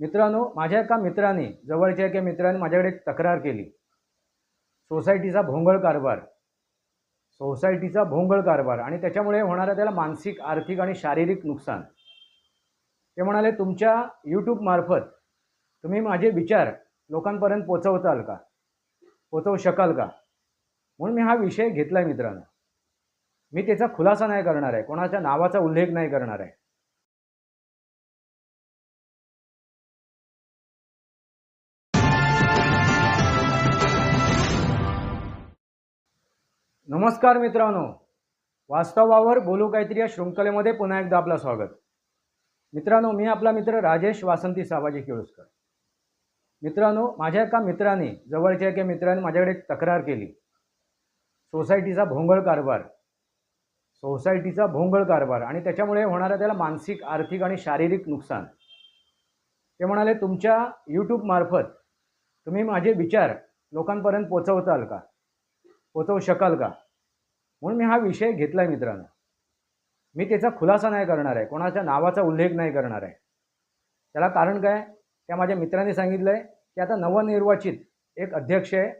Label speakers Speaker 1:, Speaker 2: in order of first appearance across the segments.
Speaker 1: मित्रांनो माझ्या एका मित्राने जवळच्या एका मित्राने माझ्याकडे एक तक्रार केली. सोसायटीचा भोंगळ कारभार. सोसायटीचा भोंगळ कारभार आणि त्याच्यामुळे होणारं त्याला मानसिक आर्थिक आणि शारीरिक नुकसान. ते म्हणाले तुमच्या यूट्यूबमार्फत तुम्ही माझे विचार लोकांपर्यंत पोचवताल का? पोचवू शकाल का? म्हणून मी हा विषय घेतला आहे मित्रांनो. मी त्याचा खुलासा नाही करणार आहे. कोणाच्या नावाचा उल्लेख नाही करणार आहे. नमस्कार मित्रांनो. वास्तवावर बोलू काहीतरी या शृंखलेमध्ये पुन्हा एकदा आपलं स्वागत. मित्रांनो मी आपला मित्र राजेश वासंती साबाजी केळुसकर. मित्रांनो माझ्या एका मित्राने जवळच्या एका मित्राने माझ्याकडे एक तक्रार केली. सोसायटीचा भोंगळ कारभार. सोसायटीचा भोंगळ कारभार आणि त्याच्यामुळे होणारं त्याला मानसिक आर्थिक आणि शारीरिक नुकसान. ते म्हणाले तुमच्या यूट्यूबमार्फत तुम्ही माझे विचार लोकांपर्यंत पोचवताल का? पोचवू शकाल का? म्हणून मी हा विषय घेतला आहे मित्रांनो. मी त्याचा खुलासा नाही करणार आहे. कोणाच्या नावाचा उल्लेख नाही करणार आहे. त्याला कारण काय? त्या माझ्या मित्रांनी सांगितलं आहे की आता नवनिर्वाचित एक अध्यक्ष आहे.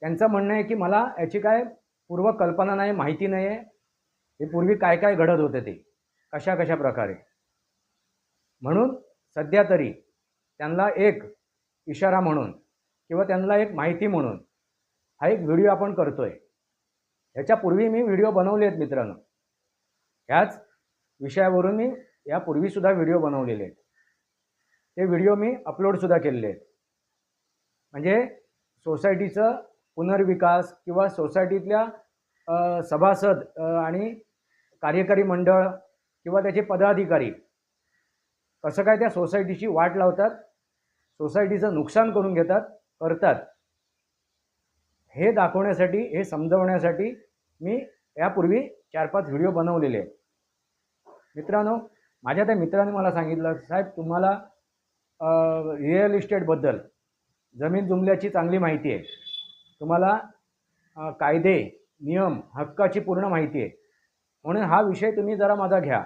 Speaker 1: त्यांचं म्हणणं आहे की मला याची काय पूर्व कल्पना नाही माहिती नाही आहे. हे पूर्वी काय काय घडत होते ते? कशा कशा प्रकारे? म्हणून सध्या तरी त्यांना एक इशारा म्हणून किंवा त्यांना एक माहिती म्हणून हा एक व्हिडिओ आपण करतो आहे ह्याच्यापूर्वी मी व्हिडिओ बनवले आहेत मित्रांनो. ह्याच विषयावरून मी यापूर्वीसुद्धा व्हिडिओ बनवलेले आहेत. ते व्हिडिओ मी अपलोडसुद्धा केलेले आहेत. म्हणजे सोसायटीचं पुनर्विकास किंवा सोसायटीतल्या सभासद आणि कार्यकारी मंडळ किंवा त्याचे पदाधिकारी कसं काय त्या सोसायटीची वाट लावतात सोसायटीचं नुकसान करून घेतात करतात हे दाखवण्यासाठी हे समजवण्यासाठी मी यापूर्वी चार पाच व्हिडिओ बनवलेले आहेत. मित्रांनो माझ्या त्या मित्राने मला सांगितलं साहेब तुम्हाला रिअल इस्टेटबद्दल जमीन जुमल्याची चांगली माहिती आहे. तुम्हाला कायदे नियम हक्काची पूर्ण माहिती आहे. म्हणून हा विषय तुम्ही जरा माझा घ्या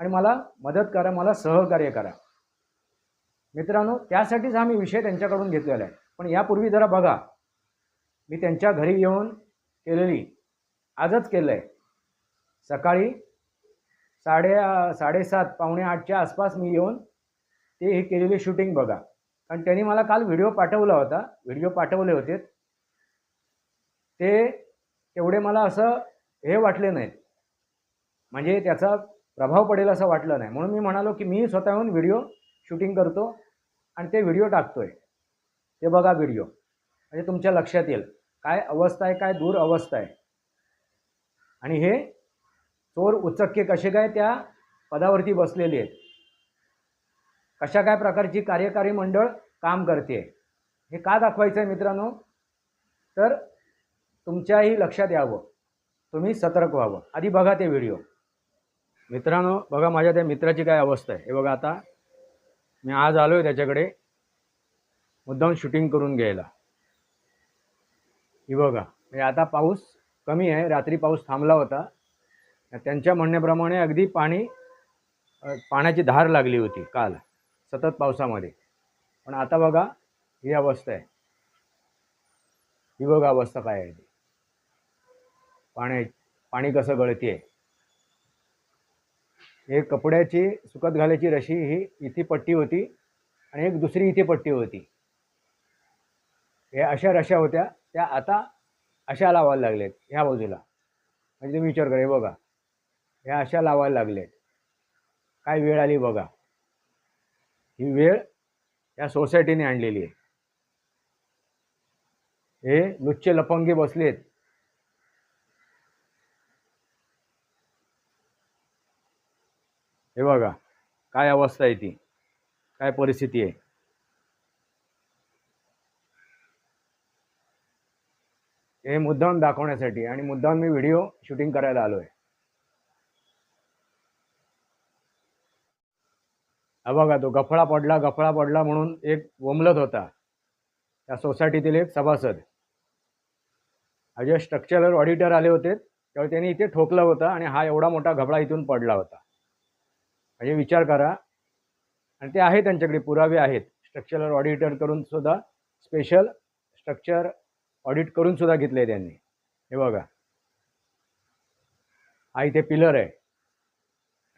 Speaker 1: आणि मला मदत करा मला सहकार्य करा. मित्रांनो त्यासाठीच हा मी विषय त्यांच्याकडून घेतलेला आहे. पण यापूर्वी जरा बघा मी त्यांच्या घरी येऊन केलेली आजच केलं आहे सकाळी साडे साडेसात पावणे आठच्या आसपास मी येऊन ते हे केलेली शूटिंग बघा. कारण त्यांनी मला काल व्हिडिओ पाठवला होता व्हिडिओ पाठवले होते. ते तेवढे मला असं हे वाटले नाहीत. म्हणजे त्याचा प्रभाव पडेल असं वाटलं नाही. म्हणून मी म्हणालो की मी स्वतःहून व्हिडिओ शूटिंग करतो आणि ते व्हिडिओ टाकतो आहे ते बघा व्हिडिओ. म्हणजे तुमच्या लक्षात येईल. काय अवस्था आहे काय दूर अवस्था आहे. आणि हे चोर उचक्के कसे काय त्या पदावरती बसलेले आहेत? कशा काय प्रकारची कार्यकारी मंडळ काम करते? हे का दाखवायचं आहे मित्रांनो? तर तुमच्याही लक्षात यावं. तुम्ही सतर्क व्हावं. आधी बघा ते व्हिडिओ. मित्रांनो बघा माझ्या त्या मित्राची काय अवस्था आहे. हे बघा आता मी आज आलो आहे त्याच्याकडे. मुद्दाम शूटिंग करून घ्यायला. ही बघा म्हणजे आता पाऊस कमी आहे रात्री पाऊस थांबला होता. त्यांच्या म्हणण्याप्रमाणे अगदी पाणी पाण्याची धार लागली होती काल सतत पावसामध्ये. पण आता बघा ही अवस्था आहे. ही बघा अवस्था काय आहे. ती पाणी पाणी कसं गळती आहे हे कपड्याची सुकत घालायची रशी ही इथे पट्टी होती आणि एक दुसरी इथे पट्टी होती. हे अशा रशा होत्या त्या आता अशा लावायला लागल्यात ह्या बाजूला. म्हणजे तुम्ही विचार करा हे बघा. ह्या अशा लावायला आहेत काय वेळ आली बघा. ही वेळ या सोसायटीने आणलेली आहे. हे लुच्चे लपंगे बसलेत. हे बघा काय अवस्था आहे ती? काय परिस्थिती आहे? हे मुद्दाम दाखवण्यासाठी आणि मुद्दाम मी व्हिडिओ शूटिंग करायला आलो आहे हा बघा तो गफळा पडला गफळा पडला म्हणून एक वमलत होता. त्या सोसायटीतील एक सभासद. अजय स्ट्रक्चरल ऑडिटर आले होते. त्यावेळी त्यांनी इथे ठोकलं होतं आणि हा एवढा मोठा घबळा इथून पडला होता. म्हणजे विचार करा. आणि ते आहे त्यांच्याकडे पुरावे आहेत. स्ट्रक्चरल ऑडिटर करून सुद्धा स्पेशल स्ट्रक्चर ऑडिट करून सुद्धा घेतले त्यांनी. हे बघा. हा इथे पिलर आहे.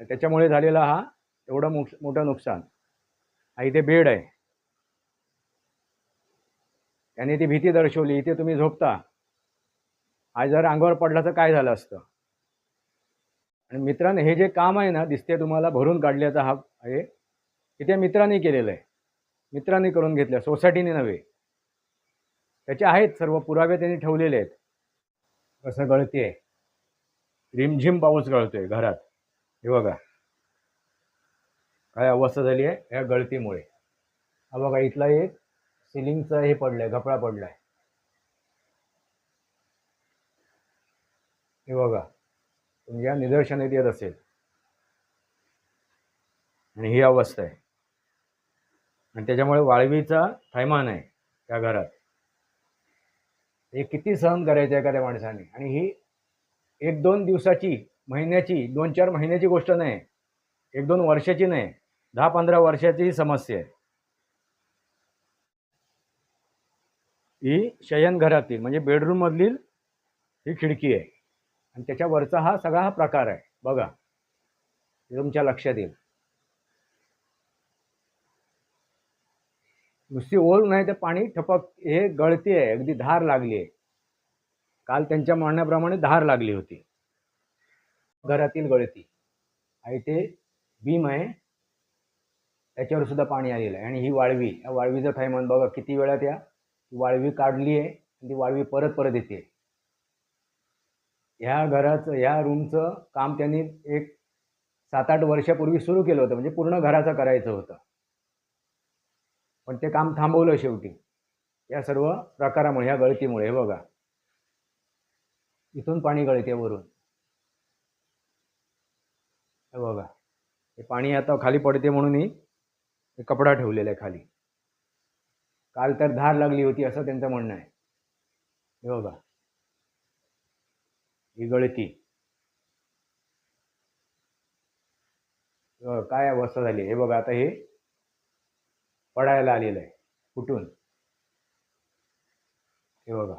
Speaker 1: त्याच्यामुळे झालेला हा एवढं मोठ मोठं नुकसान. हा इथे बेड आहे. त्यांनी ती भीती दर्शवली. इथे तुम्ही झोपता. आज जर अंगावर पडला तर काय झालं असतं? आणि मित्रांनो हे जे काम आहे ना दिसते तुम्हाला भरून काढल्याचा हा आहे इथे मित्रांनी केलेलं आहे. मित्रांनी करून घेतलं. सोसायटीने नव्हे. त्याचे आहेत सर्व पुरावे त्यांनी ठेवलेले आहेत. कसं गळती आहे रिमझिम पाऊस गळतोय घरात. हे बघा. काय अवस्था झाली आहे ह्या गळतीमुळे. हा बघा इथला एक सिलिंगचं हे पडलंय घपळा पडलाय. हे बघा. तुमच्या निदर्शनात येत असेल. आणि ही अवस्था आहे. आणि त्याच्यामुळे वाळवीचा थैमान आहे त्या घरात. हे किती सहन करायचं एखाद्या माणसाने? आणि ही एक दोन दिवसाची महिन्याची दोन चार महिन्याची गोष्ट नाही. एक दोन वर्षाची नाही. दहा पंधरा वर्षाची ही समस्या आहे. ही शयनघरातील म्हणजे बेडरूम मधलील ही खिडकी आहे. आणि त्याच्यावरचा हा सगळा हा प्रकार आहे. बघा. तुमच्या लक्षात येईल. नुसती ओल नाही तर पाणी ठपक हे गळती आहे अगदी धार लागली आहे. काल त्यांच्या म्हणण्याप्रमाणे धार लागली होती. घरातील गळती. आणि ते बीम आहे. त्याच्यावर सुद्धा पाणी आलेलं आहे. आणि ही वाळवी या वाळवीचं थैमान बघा किती वेळात या वाळवी काढली आहे आणि ती वाळवी परत परत येते. ह्या घराचं ह्या रूमचं काम त्यांनी एक सात आठ वर्षापूर्वी सुरू केलं होतं. म्हणजे पूर्ण घराचं करायचं होतं. पण ते काम थांबवलं शेवटी. या सर्व प्रकारामुळे ह्या गळतीमुळे हे बघा. इथून पाणी गळते वरून. हे बघा. हे पाणी आता खाली पडते म्हणून ही हे कपडा ठेवलेला आहे खाली. काल तर धार लागली होती असं त्यांचं म्हणणं आहे. हे बघा. ही गळती. काय अवस्था झाली हे बघा आता हे पडायला आलेलं आहे. कुठून? हे बघा.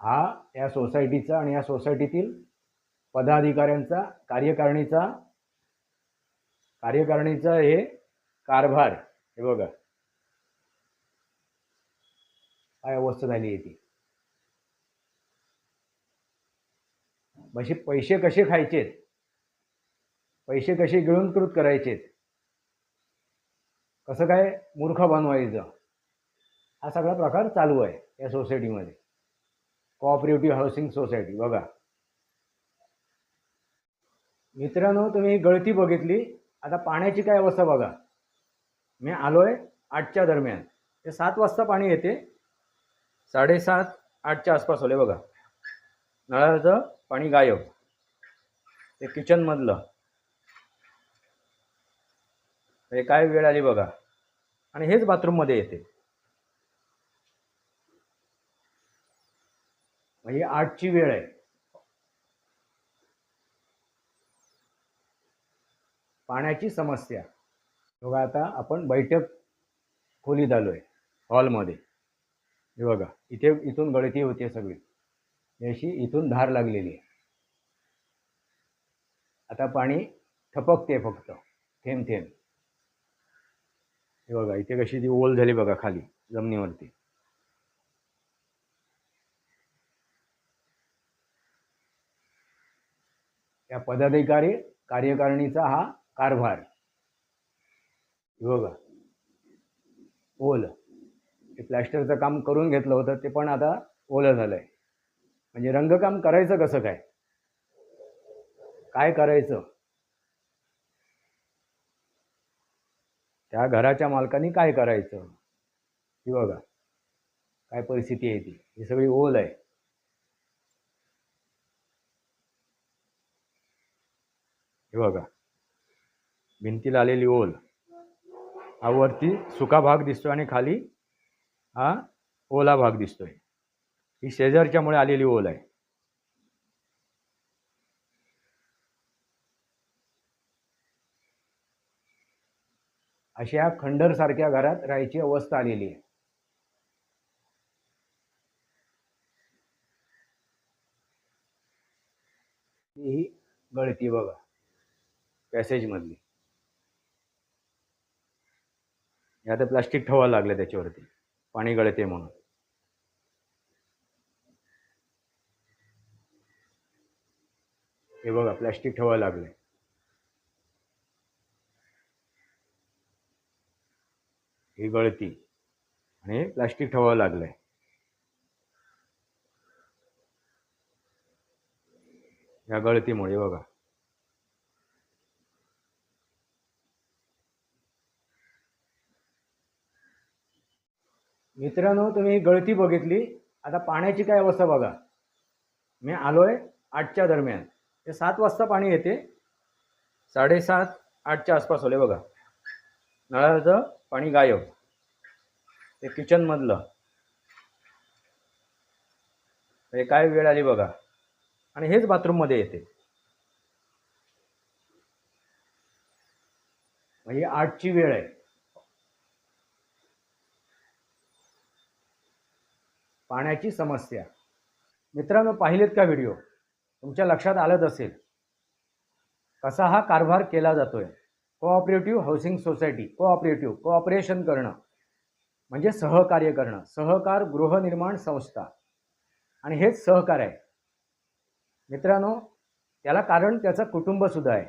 Speaker 1: हा या सोसायटीचा आणि या सोसायटीतील पदाधिकाऱ्यांचा कार्यकारिणीचा कार्यकारिणीचा हे कारभार. हे बघा. काय अवस्था झाली आहे ती? म्हणजे पैसे कसे खायचेत? पैसे कसे गिळूनकृत करायचेत? कसं काय मूर्ख बनवायचं? हा सगळा प्रकार चालू आहे या सोसायटीमध्ये. कोऑपरेटिव्ह हाऊसिंग सोसायटी बघा. मित्रांनो तुम्ही गळती बघितली. आता पाण्याची काय अवस्था बघा. मी आलोय आठच्या दरम्यान. ते सात वाजता पाणी येते. साडेसात आठच्या आसपास होले बघा. नळाचं पाणी गायब. ते किचनमधलं हे काय वेळ आली बघा. आणि हेच बाथरूममध्ये येते. म्हणजे आठची वेळ आहे. पाण्याची समस्या. बघा आता आपण बैठक खोलीत आलो आहे हॉलमध्ये हे बघा इथे इथून गळती होते सगळी. याशी अशी इथून धार लागलेली आहे. आता पाणी ठपकते फक्त थेंब थेंब. हे बघा इथे कशी ती ओल झाली बघा खाली जमिनीवरती. त्या पदाधिकारी कार्यकारिणीचा हा कारभार. हे बघा ओल. ते प्लॅस्टरचं काम करून घेतलं होतं ते पण आता ओलं झालंय. म्हणजे रंगकाम करायचं कसं काय? काय करायचं? त्या घराच्या मालकाने काय करायचं? ही बघा. काय परिस्थिती आहे ती? ही सगळी ओल आहे. हे बघा. भिंतीला आलेली ओल. हा वरती सुका भाग दिसतोय आणि खाली हा ओला भाग दिसतोय. ही शेजारच्यामुळे आलेली ओल आहे. अशा खंडरसारख्या घरात राहायची अवस्था आलेली आहे. ही गळती बघा. पॅसेजमधली हे आता प्लास्टिक ठेवायला लागलं त्याच्यावरती. पाणी गळते म्हणून. हे बघा प्लास्टिक ठेवायला लागलंय ही गळती. आणि प्लास्टिक ठेवावं लागलंय. या गळतीमुळे बघा. मित्रांनो तुम्ही गळती बघितली. आता पाण्याची काय अवस्था बघा. मी आलोय आठच्या दरम्यान. ते सात वाजता पाणी येते. साडेसात आठच्या आसपास होले बघा. नळाचं पाणी गायब. ते किचनमधलं हे काय वेळ आली बघा. आणि हेच बाथरूममध्ये येते. म्हणजे आठची वेळ आहे. पाण्याची समस्या. मित्रांनो पाहिलेत का व्हिडिओ तुमच्या लक्षात आलंच असेल. कसा हा कारभार केला जातोय? Cooperative housing society cooperative cooperation करणं म्हणजे सहकार्य करणं सहकार गृहनिर्माण संस्था. आणि हेच सहकार आहे. मित्रांनो त्याला कारण त्याचं कुटुंबसुद्धा आहे.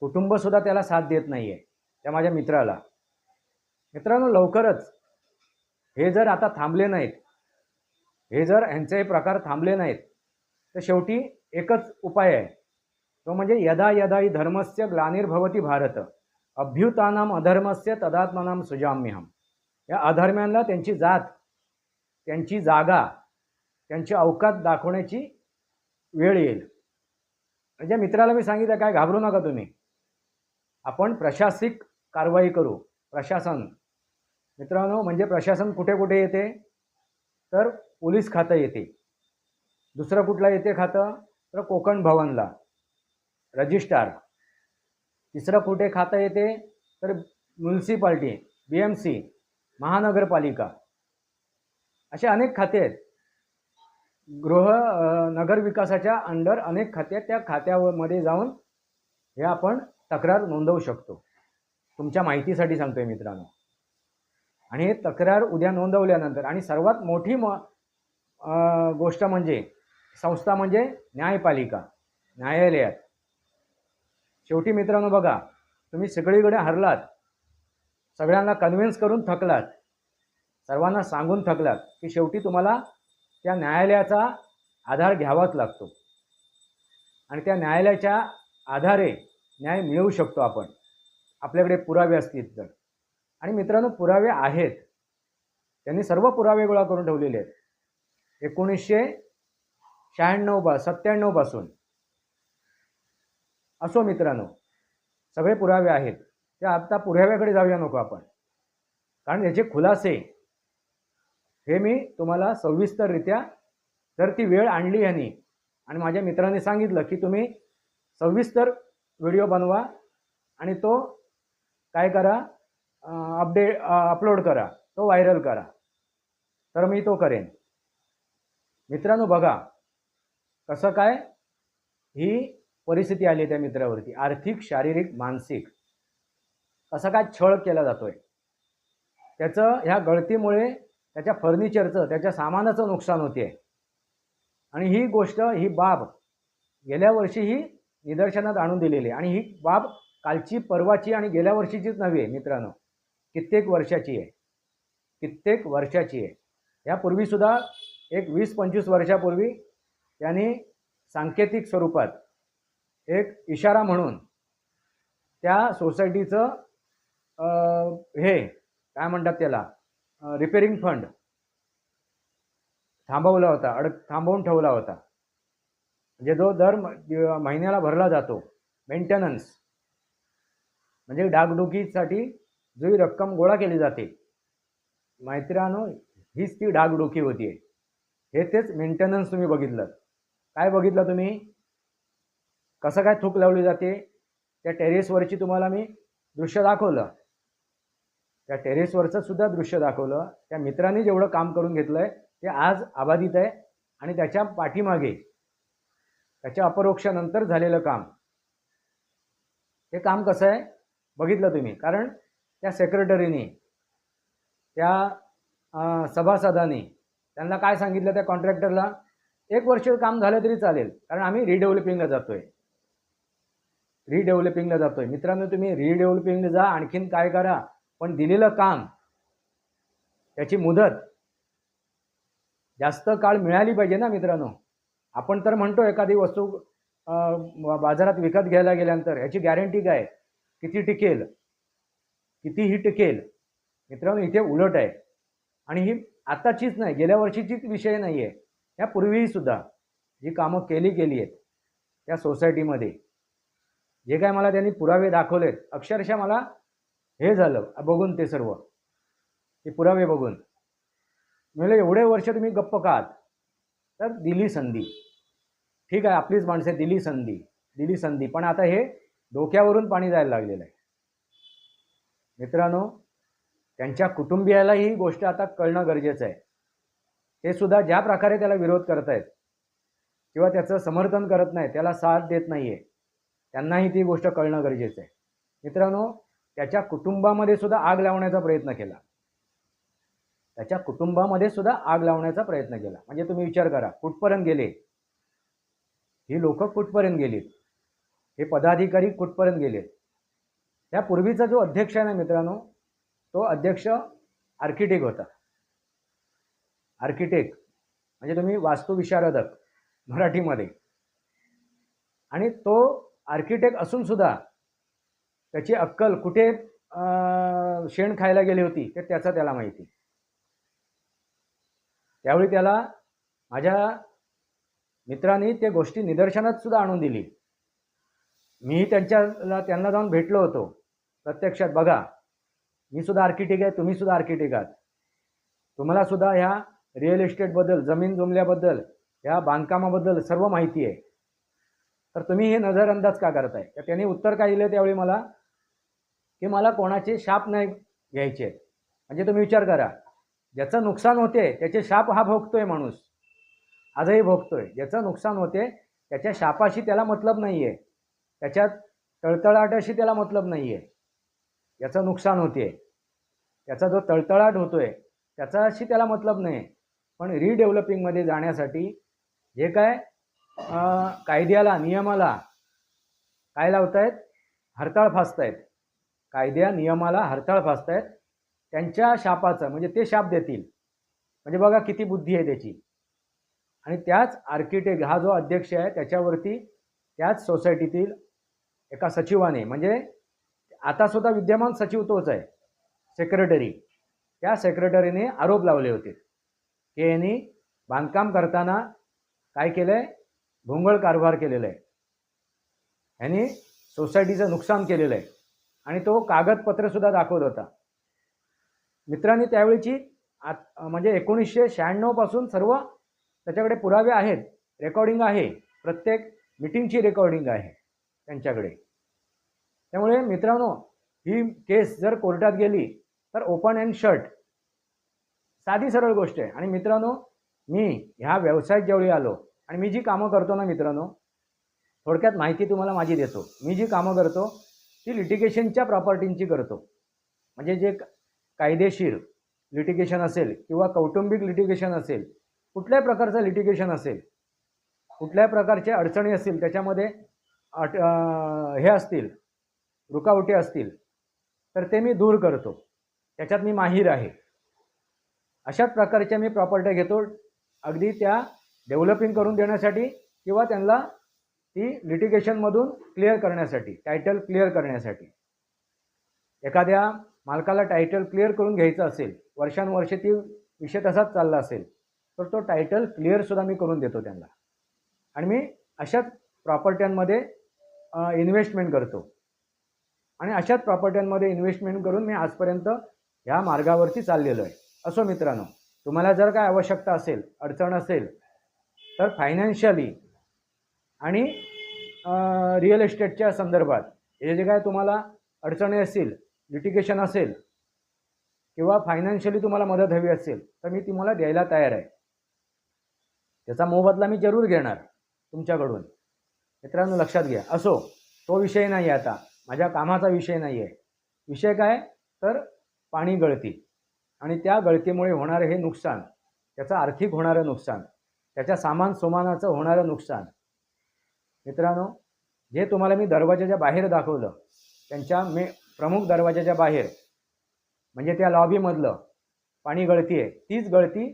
Speaker 1: कुटुंबसुद्धा त्याला साथ देत नाही आहे त्या माझ्या मित्राला. मित्रांनो लवकरच हे जर आता थांबले नाहीत हे जर ह्यांचे प्रकार थांबले नाहीत तर शेवटी एकच उपाय आहे. तो म्हणजे यदा यदा हि धर्मस्य ग्लानिर्भवती भारत। अभ्युतानाम अधर्मस्य तदात्मनाम सुजाम्यहम। या अधर्म्यांना त्यांची जात त्यांची जागा त्यांची अवकात दाखवण्याची वेळ येईल. म्हणजे मित्राला मी सांगितलं काय घाबरू नका तुम्ही. आपण प्रशासिक कारवाई करू. प्रशासन. मित्रांनो म्हणजे प्रशासन कुठे कुठे येते? तर पोलीस खातं येते. दुसरं कुठलं येते खातं? तर कोकण भवनला. रजिस्ट्रार. तिसरं कुठे खातं येते? तर म्युन्सिपाल्टी बी एम सी महानगरपालिका. असे अनेक खाते आहेत. गृह नगर विकासाच्या अंडर अनेक खाते आहेत. त्या खात्यामध्ये जाऊन हे आपण तक्रार नोंदवू शकतो. तुमच्या माहितीसाठी सांगतोय मित्रांनो. आणि हे तक्रार उद्या नोंदवल्यानंतर आणि सर्वात मोठी म गोष्ट म्हणजे संस्था म्हणजे न्यायपालिका न्यायालयात. शेवटी मित्रांनो बघा तुम्ही सगळीकडे हरलात. सगळ्यांना कन्व्हिन्स करून थकलात. सर्वांना सांगून थकलात की शेवटी तुम्हाला त्या न्यायालयाचा आधार घ्यावाच लागतो. आणि त्या न्यायालयाच्या आधारे न्याय मिळवू शकतो आपण. आपल्याकडे पुरावे असतील तर. आणि मित्रांनो पुरावे आहेत. त्यांनी सर्व पुरावे गोळा करून ठेवलेले आहेत. एकोणीसशे शहाण्णव बा सत्त्याण्णवपासून असो मित्रांनो सगळे पुरावे आहेत. त्या आता पुराव्याकडे जाऊया नको आपण. कारण याचे खुलासे हे मी तुम्हाला सविस्तररित्या जर ती वेळ आणली ह्यानी आणि माझ्या मित्रांनी सांगितलं की तुम्ही सविस्तर व्हिडिओ बनवा आणि तो काय करा अपडेट अपलोड करा तो व्हायरल करा तर मी तो करेन. मित्रांनो बघा कसं काय ही परिस्थिती आली आहे त्या मित्रावरती. आर्थिक शारीरिक मानसिक. असा काय छळ केला जातोय? त्याचं ह्या गळतीमुळे त्याच्या फर्निचरचं त्याच्या सामानाचं नुकसान होते आणि ही गोष्ट ही बाब गेल्या वर्षी ही निदर्शनात आणून दिलेली आहे. आणि ही बाब कालची परवाची आणि गेल्या वर्षीचीच नव्हे मित्रांनो. कित्येक वर्षाची आहे. कित्येक वर्षाची आहे. यापूर्वीसुद्धा एक वीस पंचवीस वर्षापूर्वी त्यांनी सांकेतिक स्वरूपात एक इशारा म्हणून त्या सोसायटीचं हे काय म्हणतात त्याला रिपेरिंग फंड थांबवला होता अडक थांबवून ठेवला होता. म्हणजे जो दर महिन्याला भरला जातो मेंटेनन्स म्हणजे डागडुकीसाठी जी रक्कम गोळा केली जाते. मैत्रांनो हीच ती डागडुकी होती हे तेच मेंटेनन्स तुम्ही बघितलं. काय बघितलं तुम्ही? कसं काय थूक लावली जाते? त्या टेरेसवरची तुम्हाला मी दृश्य दाखवलं. त्या टेरेसवरचं सुद्धा दृश्य दाखवलं. त्या मित्रांनी जेवढं काम करून घेतलंय ते आज अबाधित आहे आणि त्याच्या पाठीमागे त्याच्या अपरोक्षानंतर झालेलं काम. हे काम कसं आहे? बघितलं तुम्ही. कारण त्या सेक्रेटरीने त्या सभासदांनी त्यांना काय सांगितलं त्या कॉन्ट्रॅक्टरला एक वर्ष काम झालं तरी चालेल. कारण आम्ही रिडेव्हलपिंगला जातोय. रिडेव्हलपिंगला जातोय. मित्रांनो तुम्ही रिडेव्हलपिंगला जा आणखीन काय करा पण दिलेलं काम त्याची मुदत जास्त काळ मिळाली पाहिजे ना मित्रांनो. आपण तर म्हणतो एखादी वस्तू बाजारात विकत घ्यायला गेल्यानंतर याची गॅरंटी काय किती टिकेल? कितीही टिकेल? मित्रांनो इथे उलट आहे. आणि ही आताचीच नाही गेल्या वर्षीचीच विषय नाही आहे या पूर्वीही सुद्धा जी कामं केली गेली आहेत त्या सोसायटीमध्ये जे काय मला त्यांनी पुरावे दाखवलेत अक्षरशः मला हे झालं बघून ते सर्व. ते पुरावे बघून. म्हणजे एवढे वर्ष तुम्ही गप्प का तर दिली संधी. ठीक आहे आपलीच माणसे दिली संधी. दिली संधी. पण आता हे डोक्यावरून पाणी जायला लागलेलं आहे. मित्रांनो त्यांच्या कुटुंबियाला ही गोष्ट आता कळणं गरजेचं आहे. ते सुद्धा ज्या प्रकारे त्याला विरोध करत आहेत किंवा त्याचं समर्थन करत नाही त्याला साथ देत नाही आहे त्यांनाही ती गोष्ट कळणं गरजेचं आहे. मित्रांनो त्याच्या कुटुंबामध्ये सुद्धा आग लावण्याचा प्रयत्न केला. त्याच्या कुटुंबामध्ये सुद्धा आग लावण्याचा प्रयत्न केला. म्हणजे तुम्ही विचार करा कुठपर्यंत गेले? ही लोक कुठपर्यंत गेलीत? हे पदाधिकारी कुठपर्यंत गेलेत? त्या पूर्वीचा जो अध्यक्ष आहे ना मित्रांनो तो अध्यक्ष आर्किटेक्ट होता. आर्किटेक्ट म्हणजे तुम्ही वास्तुविशारदक मराठीमध्ये. आणि तो आर्किटेक्ट असून सुद्धा त्याची अक्कल कुठे शेण खायला गेली होती ते त्याचा त्याला माहिती. त्यावेळी त्याला माझ्या मित्रांनी ते गोष्टी निदर्शनात सुद्धा आणून दिली. मीही त्यांच्याला त्यांना जाऊन भेटलो होतो. प्रत्यक्षात बघा मी सुद्धा आर्किटेक्ट आहे तुम्ही सुद्धा आर्किटेक्ट आहात. तुम्हाला सुद्धा ह्या रिअल इस्टेटबद्दल जमीन जुमल्याबद्दल ह्या बांधकामाबद्दल सर्व माहिती आहे. तर तुम्ही हे नजरअंदाज का करताय? तर त्यांनी उत्तर काय दिलं त्यावेळी मला? की मला कोणाचे शाप नाही घ्यायचे. म्हणजे तुम्ही विचार करा. ज्याचं नुकसान होते त्याचे शाप हा भोगतोय माणूस. आजही भोगतोय. ज्याचं नुकसान होते त्याच्या शापाशी त्याला मतलब नाही आहे त्याच्यात तळतळाटाशी त्याला मतलब नाही आहे याचं नुकसान होते. त्याचा जो तळतळाट होतोय त्याचाशी त्याला मतलब नाही पण रिडेव्हलपिंगमध्ये जाण्यासाठी जे काय कायद्याला नियमाला काय लावतायत? हरताळ फासतायत. कायद्या नियमाला हरताळ फासतायत. त्यांच्या शापाचं म्हणजे ते शाप देतील. म्हणजे बघा किती बुद्धी आहे त्याची. आणि त्याच आर्किटेक्ट हा जो अध्यक्ष आहे त्याच्यावरती त्याच सोसायटीतील एका सचिवाने म्हणजे आता सुद्धा विद्यमान सचिव तोच आहे सेक्रेटरी त्या सेक्रेटरीने आरोप लावले होते. की यांनी बांधकाम करताना काय केलं आहे भोंगळ कारभार केलेला आहे. यांनी सोसायटीचं नुकसान केलेलं आहे. आणि तो कागदपत्रसुद्धा दाखवत होता. मित्रांनी त्यावेळीची आत म्हणजे एकोणीसशे शहाण्णवपासून सर्व त्याच्याकडे पुरावे आहेत. रेकॉर्डिंग आहे. प्रत्येक मिटिंगची रेकॉर्डिंग आहे त्यांच्याकडे. त्यामुळे मित्रांनो ही केस जर कोर्टात गेली तर ओपन अँड शर्ट साधी सरळ गोष्ट आहे. आणि मित्रांनो मी ह्या व्यवसायात ज्यावेळी आलो आणि मी जी कामं करतो ना मित्रांनो थोडक्यात माहिती तुम्हाला माझी देतो. मी जी कामं करतो ती लिटिगेशनच्या प्रॉपर्टींची करतो. म्हणजे जे कायदेशीर लिटिगेशन असेल किंवा कौटुंबिक लिटिगेशन असेल कुठल्याही प्रकारचं लिटिगेशन असेल कुठल्याही प्रकारच्या अडचणी असतील त्याच्यामध्ये अट हे असतील रुकावटी असतील तर ते मी दूर करतो. त्याच्यात मी माहीर आहे. अशाच प्रकारच्या मी प्रॉपर्ट्या घेतो. अगदी त्या डेव्हलपिंग करून देण्यासाठी किंवा त्यांना ती लिटिगेशनमधून क्लिअर करण्यासाठी टायटल क्लिअर करण्यासाठी. एखाद्या मालकाला टायटल क्लिअर करून घ्यायचं असेल वर्षानुवर्षे ती विषय तसाच चालला असेल तर तो टायटल क्लिअरसुद्धा मी करून देतो त्यांना. आणि मी अशाच प्रॉपर्ट्यांमध्ये इन्व्हेस्टमेंट करतो. आणि अशाच प्रॉपर्ट्यांमध्ये इन्व्हेस्टमेंट करून मी आजपर्यंत ह्या मार्गावरती चाललेलो आहे. असो मित्रांनो तुम्हाला जर काय आवश्यकता असेल अडचण असेल तर फायनान्शियली आणि रिअल इस्टेटच्या संदर्भात हे जे काय तुम्हाला अडचणी असतील लिटिगेशन असेल किंवा फायनान्शियली तुम्हाला मदत हवी असेल तर मी तुम्हाला द्यायला तयार आहे. त्याचा मोबदला मी जरूर घेणार तुमच्याकडून. मित्रांनो लक्षात घ्या. असो तो विषय नाही आहे आता. माझ्या कामाचा विषय नाही आहे विषय काय? तर पाणी गळती. आणि त्या गळतीमुळे होणारं हे नुकसान त्याचं आर्थिक होणारं नुकसान त्याच्या सामान सुमानाचं होणारं नुकसान. मित्रांनो जे तुम्हाला मी दरवाजाच्या बाहेर दाखवलं त्यांच्या मे प्रमुख दरवाजाच्या बाहेर म्हणजे त्या लॉबीमधलं पाणी गळती आहे तीच गळती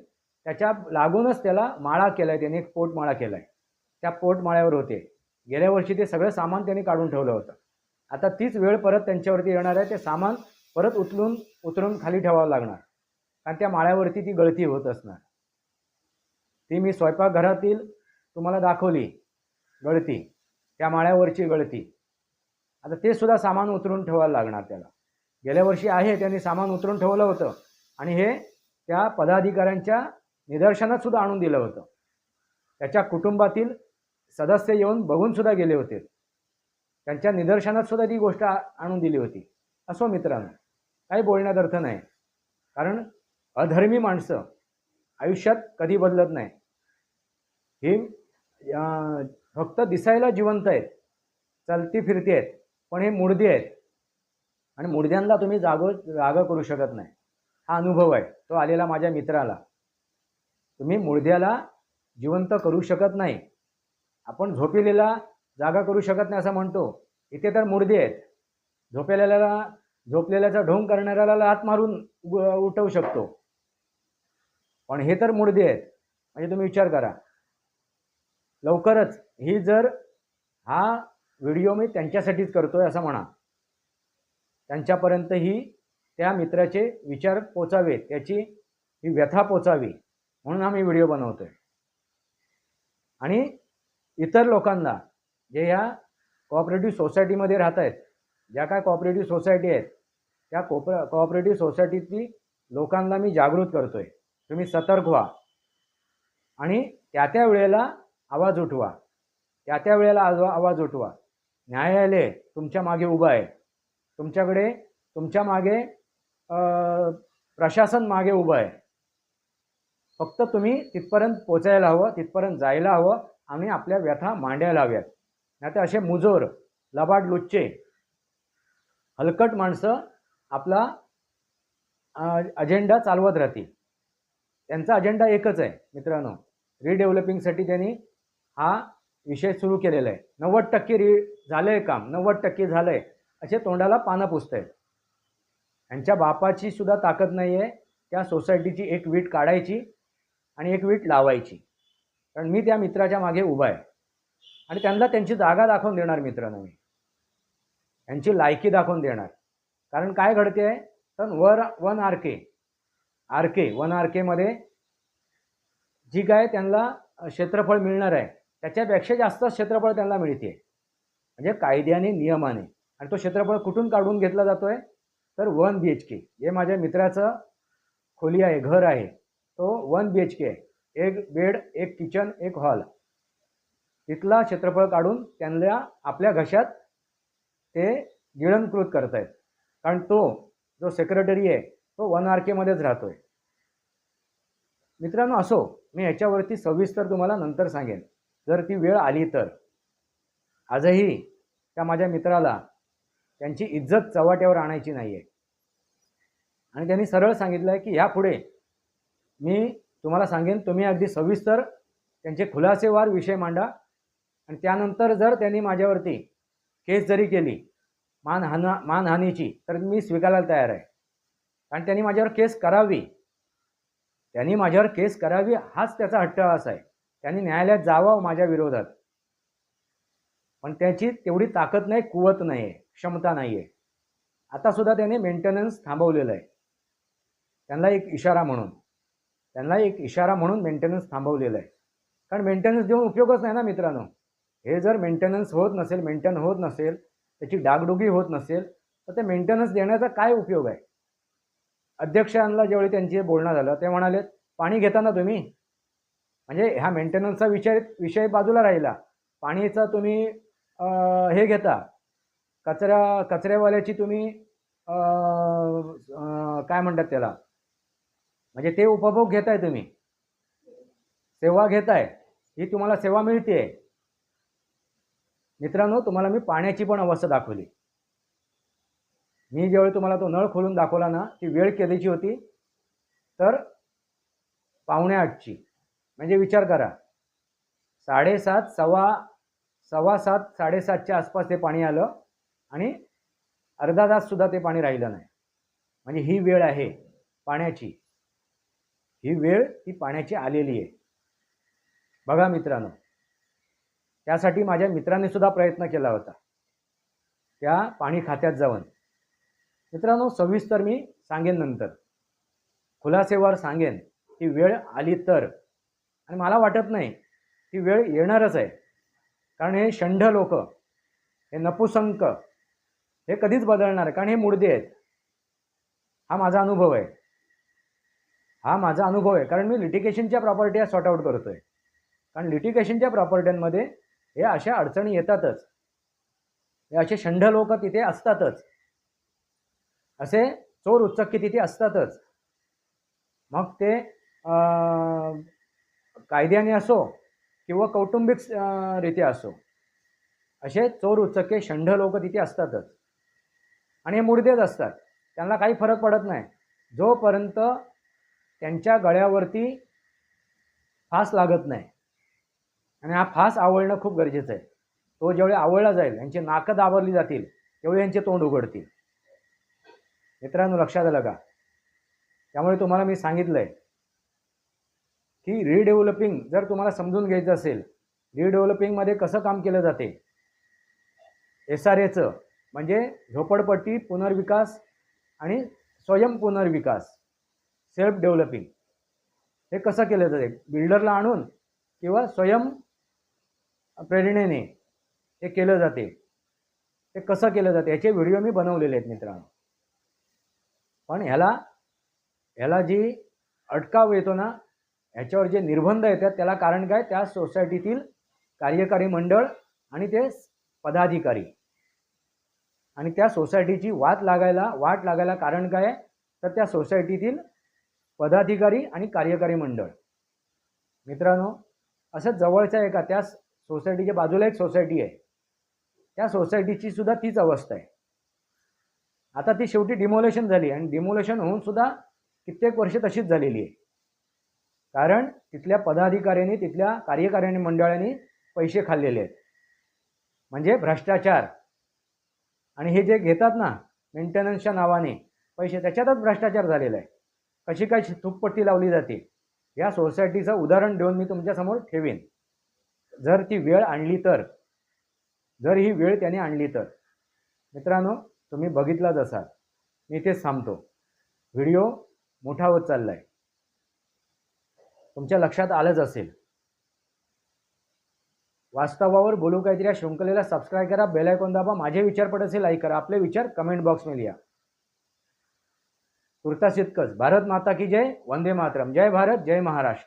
Speaker 1: त्याच्या लागूनच त्याला माळा केला आहे त्याने एक पोटमाळा केला आहे त्या पोटमाळ्यावर होते. गेल्या वर्षी ते सगळं सामान त्यांनी काढून ठेवलं होतं. आता तीच वेळ परत त्यांच्यावरती येणार आहे ते सामान परत उचलून उतरून खाली ठेवावं लागणार. कारण त्या माळ्यावरती ती गळती होत असणार. ती मी स्वयंपाकघरातील तुम्हाला दाखवली गळती. त्या माळ्यावरची गळती. आता ते सुद्धा सामान उतरून ठेवायला लागणार त्याला. गेल्या वर्षी आहे त्यांनी सामान उतरून ठेवलं होतं. आणि हे त्या पदाधिकाऱ्यांच्या निदर्शनात सुद्धा आणून दिलं होतं. त्याच्या कुटुंबातील सदस्य येऊन बघून सुद्धा गेले होते. त्यांच्या निदर्शनात सुद्धा ती गोष्ट आ- आणून दिली होती. असो मित्रांनो काही बोलण्यात अर्थ नाही. कारण अधर्मी माणसं आयुष्यात कधी बदलत नाही. ही फक्त दिसायला जिवंत आहेत. चलती फिरती आहेत. पण हे मुडदी आहेत. आणि मुडद्यांना तुम्ही जागो जागं करू शकत नाही. हा अनुभव आहे. तो आलेला माझ्या मित्राला. तुम्ही मुडद्याला जिवंत करू शकत नाही. आपण झोपिलेला जागा करू शकत नाही असं म्हणतो. इथे तर मुडदे आहेत. झोपेलेल्याला झोपलेल्याचा ढोंग करणाऱ्याला हात मारून उठवू शकतो. पण हे तर मुडदे आहेत. म्हणजे तुम्ही विचार करा. लवकरच ही जर हा व्हिडिओ मी त्यांच्यासाठीच करतोय असं म्हणा त्यांच्यापर्यंत ही त्या मित्राचे विचार पोचावे त्याची ही व्यथा पोचावी म्हणून आम्ही व्हिडिओ बनवतोय. आणि इतर लोकांना जे ह्या कोऑपरेटिव्ह सोसायटीमध्ये राहत आहेत ज्या काय कोऑपरेटिव्ह सोसायटी आहेत त्या कोपर कोऑपरेटिव्ह सोसायटीतली लोकांना मी जागृत करतोय. तुम्ही सतर्क व्हा. आणि त्या त्या वेळेला आवाज उठवा. त्या त्या वेळेला आवा आवाज उठवा. न्यायालय तुमच्या मागे उभं आहे. तुमच्याकडे तुमच्या मागे प्रशासन मागे उभं आहे. फक्त तुम्ही तिथपर्यंत पोचायला हवं तिथपर्यंत जायला हवं आणि आपल्या व्यथा मांडायला हव्यात. नाही तर असे मुजोर लबाड लुच्चे हलकट माणसं आपला अजेंडा चालवत राहतील. त्यांचा अजेंडा एकच आहे मित्रांनो. रिडेव्हलपिंगसाठी त्यांनी हा विषय सुरू केलेला आहे. नव्वद टक्के रि झालं आहे काम नव्वद टक्के झालं आहे असे तोंडाला पानं पुसत आहेत यांच्या बापाची सुद्धा ताकद नाही आहे त्या सोसायटीची एक वीट काढायची आणि एक वीट लावायची. कारण मी त्या मित्राच्या मागे उभा आहे. आणि त्यांना त्यांची जागा दाखवून देणार मित्रांनो मी यांची लायकी दाखवून देणार. कारण काय घडते? आहे तर वर one R K. R K one R केमध्ये जी काय त्यांना क्षेत्रफळ मिळणार आहे त्याच्यापेक्षा जास्त क्षेत्रफळ त्यांना मिळते. म्हणजे कायद्याने नियमाने. आणि तो क्षेत्रफळ कुठून काढून घेतला जातोय? तर वन बी एच के हे माझ्या मित्राचं खोली आहे घर आहे. तो वन बी एच के आहे. एक बेड एक किचन एक हॉल. तिथला क्षेत्रफळ काढून त्यांना आपल्या घशात ते गिळंकृत करतायत. कारण तो जो सेक्रेटरी आहे तो वन आर केमध्येच राहतोय. मित्रांनो असो. मी याच्यावरती सविस्तर तुम्हाला नंतर सांगेन. जर ती वेळ आली तर. आजही त्या माझ्या मित्राला त्यांची इज्जत चव्हाट्यावर आणायची नाही आहे आणि त्यांनी सरळ सांगितलं आहे की ह्यापुढे मी तुम्हाला सांगेन तुम्ही अगदी सविस्तर त्यांचे खुलासेवार विषय मांडा. आणि त्यानंतर जर त्यांनी माझ्यावरती केस जरी केली मानहाना मानहानीची तर मी स्वीकारायला तयार आहे. कारण त्यांनी माझ्यावर केस करावी. त्यांनी माझ्यावर केस करावी हाच त्याचा हट्टळास आहे. त्यांनी न्यायालयात जावं माझ्या विरोधात. पण त्याची तेवढी ताकद नाही कुवत नाही आहे क्षमता नाही आहे आता सुद्धा त्याने मेंटेनन्स थांबवलेलं आहे. त्यांना एक इशारा म्हणून. त्यांना एक इशारा म्हणून मेंटेनन्स थांबवलेलं आहे. कारण मेंटेनन्स देऊन उपयोगच नाही ना मित्रांनो. हे जर मेंटेनन्स होत नसेल मेंटेन होत नसेल त्याची डागडुगी होत नसेल तर ते मेंटेनन्स देण्याचा काय उपयोग आहे? अध्यक्षांना ज्यावेळी त्यांचे बोलणं झालं ते म्हणाले पाणी घेताना तुम्ही म्हणजे ह्या मेंटेनन्सचा विषय विषय बाजूला राहिला. पाणीचा तुम्ही हे घेता. कचरा कचऱ्यावाल्याची तुम्ही काय म्हणतात त्याला? म्हणजे ते उपभोग घेताय तुम्ही. सेवा घेताय. ही तुम्हाला सेवा मिळते मित्रांनो तुम्हाला मी पाण्याची पण अवस्था दाखवली. मी ज्यावेळी तुम्हाला तो नळ खोलून दाखवला ना ती वेळ केलीची होती. तर पावणे आठची. म्हणजे विचार करा. साडेसात सव्वा सव्वा सात साडेसातच्या आसपास ते पाणी आलं आणि अर्धा ताससुद्धा ते पाणी राहिलं नाही. म्हणजे ही वेळ आहे पाण्याची. ही वेळ ही पाण्याची आलेली आहे. बघा मित्रांनो. त्यासाठी माझ्या मित्राने सुद्धा प्रयत्न केला होता. त्या पाणी खात्यात जाऊन. मित्रांनो सविस्तर मी सांगेन नंतर. खुलासेवर सांगेन की वेळ आली तर. आणि मला वाटत नाही ती वेळ येणारच आहे. कारण हे षंढ लोक हे नपुसंक हे कधीच बदलणार कारण हे मुडदे आहेत. हा माझा अनुभव आहे. हा माझा अनुभव आहे. कारण मी लिटिकेशनच्या प्रॉपर्टी सॉर्ट आऊट करतो आहे कारण लिटिकेशनच्या प्रॉपर्ट्यांमध्ये हे अशा अडचणी येतातच. हे असे षंढ लोक तिथे असतातच. असे चोर उच्चक्की तिथे असतातच. मग ते आ... कायद्याने असो किंवा कौटुंबिक अं, रीत्या असो असे चोर उचके षंढ लोक तिथे असतातच. आणि हे मुडदेच असतात. त्यांना काही फरक पडत नाही. जोपर्यंत त्यांच्या गळ्यावरती फास लागत नाही. आणि हा फास आवळणं खूप गरजेचं आहे. तो ज्यावेळी आवळला जाईल यांची नाकं दाबरली जातील तेवढे यांचे तोंड उघडतील. मित्रांनो लक्षात आलं का? त्यामुळे तुम्हाला मी सांगितलं आहे की रिडेव्हलपिंग जर तुम्हाला समजून घ्यायचं असेल रिडेव्हलपिंगमध्ये कसं काम केलं जाते? एस आर एचं म्हणजे झोपडपट्टी पुनर्विकास आणि स्वयं पुनर्विकास सेल्फ डेव्हलपिंग हे कसं केलं जाते? बिल्डरला आणून किंवा स्वयं प्रेरणेने हे केलं जाते. ते कसं केलं जाते? याचे व्हिडिओ मी बनवलेले आहेत मित्रांनो. पण ह्याला ह्याला जी अटकाव येतो ना ह्याच्यावर जे निर्बंध येतात त्याला कारण काय? त्या सोसायटीतील कार्यकारी मंडळ आणि ते पदाधिकारी. आणि त्या सोसायटीची वाट लागायला वाट लागायला कारण काय? आहे? तर त्या सोसायटीतील पदाधिकारी आणि कार्यकारी मंडळ. मित्रांनो असं जवळचं आहे का त्या सोसायटीच्या बाजूला एक सोसायटी आहे. त्या सोसायटीची सुद्धा तीच अवस्था आहे. आता ती शेवटी डिमोलेशन झाली आणि डिमोलेशन होऊन सुद्धा कित्येक वर्ष तशीच झालेली आहे. कारण तिथल्या पदाधिकाऱ्यांनी तिथल्या कार्यकारिणी मंडळांनी पैसे खाल्लेले आहेत. म्हणजे भ्रष्टाचार. आणि हे जे घेतात ना मेंटेनन्सच्या नावाने पैसे त्याच्यातच भ्रष्टाचार झालेला आहे. कशी काय थुकपट्टी लावली जाते? या सोसायटीचं उदाहरण देऊन मी तुमच्यासमोर ठेवीन. जर ती वेळ आणली तर जर ही वेळ त्याने आणली तर. मित्रांनो तुम्ही बघितलाच असाल. मी इथेच थांबतो. व्हिडिओ मोठा होत चालला आहे तुमच्या लक्षात आलंच असेल. वास्तवावर बोलू काहीतरी या शृंखलेला सबस्क्राईब करा बेल आयकॉन दाबा माझे विचार पडत असेल लाईक करा आपले विचार कमेंट बॉक्समध्ये लिहा. तुर्तास इतकंच भारत माता की जय वंदे मातरम जय भारत जय महाराष्ट्र.